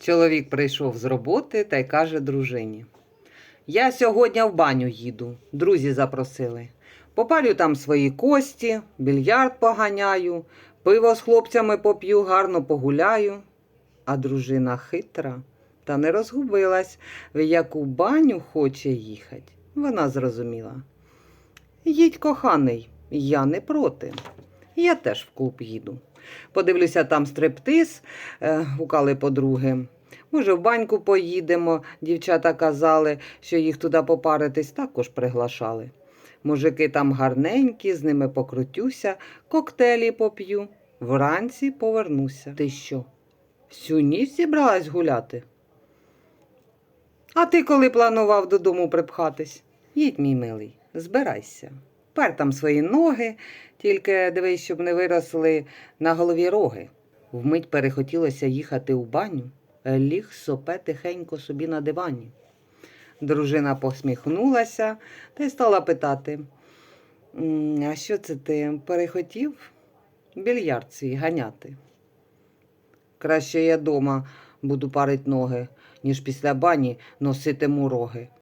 Чоловік прийшов з роботи та й каже дружині: Я сьогодні в баню їду, друзі запросили. Попалю там свої кості, більярд поганяю, пиво з хлопцями поп'ю, гарно погуляю. А дружина хитра та не розгубилась, в яку баню хоче їхати. Вона зрозуміла. Їдь, коханий, я не проти. Я теж в клуб їду. Подивлюся там стриптиз, е, гукали подруги. Може, в баньку поїдемо. Дівчата казали, що їх туди попаритись також приглашали. Мужики там гарненькі, з ними покрутюся, коктейлі поп'ю. Вранці повернуся. Ти що? Всю ніч зібралась гуляти? А ти коли планував додому припхатись? Їдь, мій милий, збирайся. Пер там свої ноги, тільки дивись, щоб не виросли на голові роги. Вмить перехотілося їхати у баню, ліг сопе тихенько собі на дивані. Дружина посміхнулася та й стала питати: А що це ти перехотів більярд свій ганяти? Краще я дома буду парить ноги, ніж після бані носитиму роги.